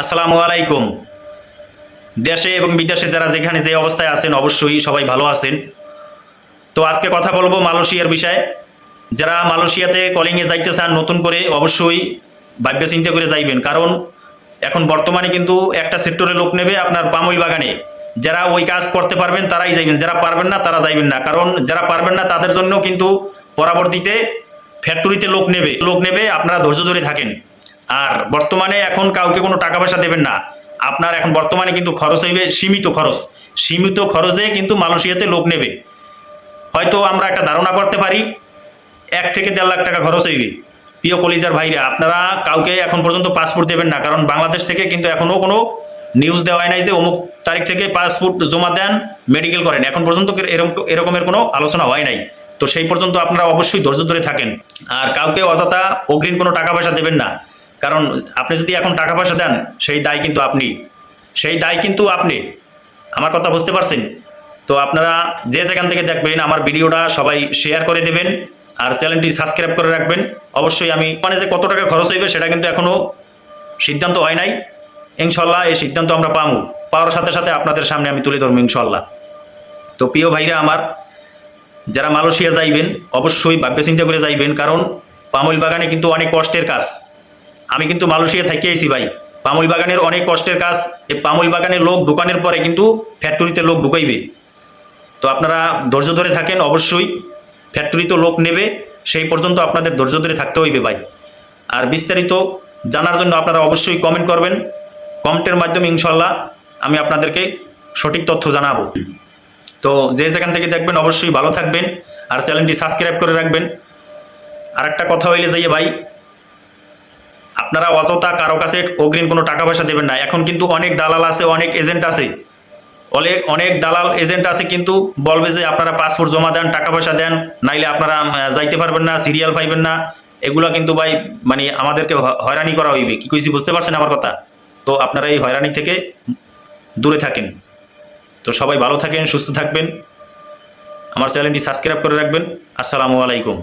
আসসালামু আলাইকুম। দেশে এবং বিদেশে যারা যেখানে যে অবস্থায় আছেন, অবশ্যই সবাই ভালো আছেন। তো আজকে কথা বলব মালয়েশিয়ার বিষয়ে। যারা মালয়েশিয়াতে কলিংয়ে যাইতে চান নতুন করে, অবশ্যই ভাগ্য চিন্তা করে যাইবেন। কারণ এখন বর্তমানে কিন্তু একটা সেক্টরে লোক নেবে আপনার পামুল বাগানে। যারা ওই কাজ করতে পারবেন, তারাই যাইবেন। যারা পারবেন না, তারা যাইবেন না। কারণ যারা পারবেন না, তাদের জন্য কিন্তু পরবর্তীতে ফ্যাক্টরিতে লোক নেবে। লোক নেবে, আপনারা ধৈর্য ধরে থাকেন। আর বর্তমানে এখন কাউকে কোনো টাকা পয়সা দেবেন না। আপনার এখন বর্তমানে কিন্তু খরচ হইবে সীমিত খরচ। সীমিত খরচে কিন্তু মালয়েশিয়াতে লোক নেবে। হয়তো আমরা একটা ধারণা করতে পারি, এক থেকে দেড় লাখ টাকা খরচ হইবে। প্রিয় কলিজার ভাইরা, আপনারা কাউকে এখন পর্যন্ত পাসপোর্ট দেবেন না, কারণ বাংলাদেশ থেকে কিন্তু এখনও কোনো নিউজ দেওয়া হয় নাই যে অমুক তারিখ থেকে পাসপোর্ট জমা দেন মেডিকেল করেন। এখন পর্যন্ত এরকম এরকমের কোনো আলোচনা হয় নাই। তো সেই পর্যন্ত আপনারা অবশ্যই ধৈর্য ধরে থাকেন। আর কাউকে অযথা অগ্রিম কোনো টাকা পয়সা দেবেন না। কারণ আপনি যদি এখন টাকা পয়সা দেন, সেই দায় কিন্তু আপনি। সেই দায় কিন্তু আপনি। আমার কথা বুঝতে পারছেন? তো আপনারা যে যেখান থেকে দেখবেন, আমার ভিডিওটা সবাই শেয়ার করে দেবেন আর চ্যানেলটি সাবস্ক্রাইব করে রাখবেন। অবশ্যই আমি মানে যে কত টাকা খরচ হইবে, সেটা কিন্তু এখনও সিদ্ধান্ত হয় নাই। ইনশাল্লাহ এই সিদ্ধান্ত আমরা পাবো পাওয়ার সাথে সাথে আপনাদের সামনে আমি তুলে ধরবো ইনশাল্লাহ। তো প্রিয় ভাইরা আমার, যারা মালয়েশিয়া যাইবেন, অবশ্যই ভাগ্য চিন্তা করে যাইবেন, কারণ পামইল বাগানে কিন্তু অনেক কষ্টের কাজ। আমি কিন্তু মালয়েশিয়া থেকে আইছি ভাই। পামুল বাগানের অনেক কষ্টের কাজ। এই পামুল বাগানের লোক দোকানের পরে কিন্তু ফ্যাক্টরিতে লোক ঢুকাইবে। তো আপনারা ধৈর্য ধরে থাকেন অবশ্যই। ফ্যাক্টরিতে লোক নেবে, সেই পর্যন্ত আপনাদের ধৈর্য ধরে থাকতে হইবে ভাই। আর বিস্তারিত জানার জন্য আপনারা অবশ্যই কমেন্ট করবেন। কমেন্টের মাধ্যমে ইনশাল্লাহ আমি আপনাদেরকে সঠিক তথ্য জানাব। তো যে যেখান থেকে দেখবেন অবশ্যই ভালো থাকবেন। আর চ্যানেলটি সাবস্ক্রাইব করে রাখবেন। আর একটা কথা হইলে যাইয়ে ভাই আপনারা অতটা কারও কাছে অগ্রিম কোনো টাকা পয়সা দেবেন না। এখন কিন্তু অনেক দালাল আছে, অনেক এজেন্ট আছে। অনেক অনেক দালাল এজেন্ট আছে কিন্তু বলবে যে আপনারা পাসপোর্ট জমা দেন, টাকা পয়সা দেন, নাইলে আপনারা যাইতে পারবেন না, সিরিয়াল পাইবেন না। এগুলা কিন্তু ভাই মানে আমাদেরকে হয়রানি করা হইবে। কি কইছি বুঝতে পারছেন আমার কথা? তো আপনারা এই হয়রানি থেকে দূরে থাকেন। তো সবাই ভালো থাকেন, সুস্থ থাকবেন। আমার চ্যানেলটি সাবস্ক্রাইব করে রাখবেন। আসসালামু আলাইকুম।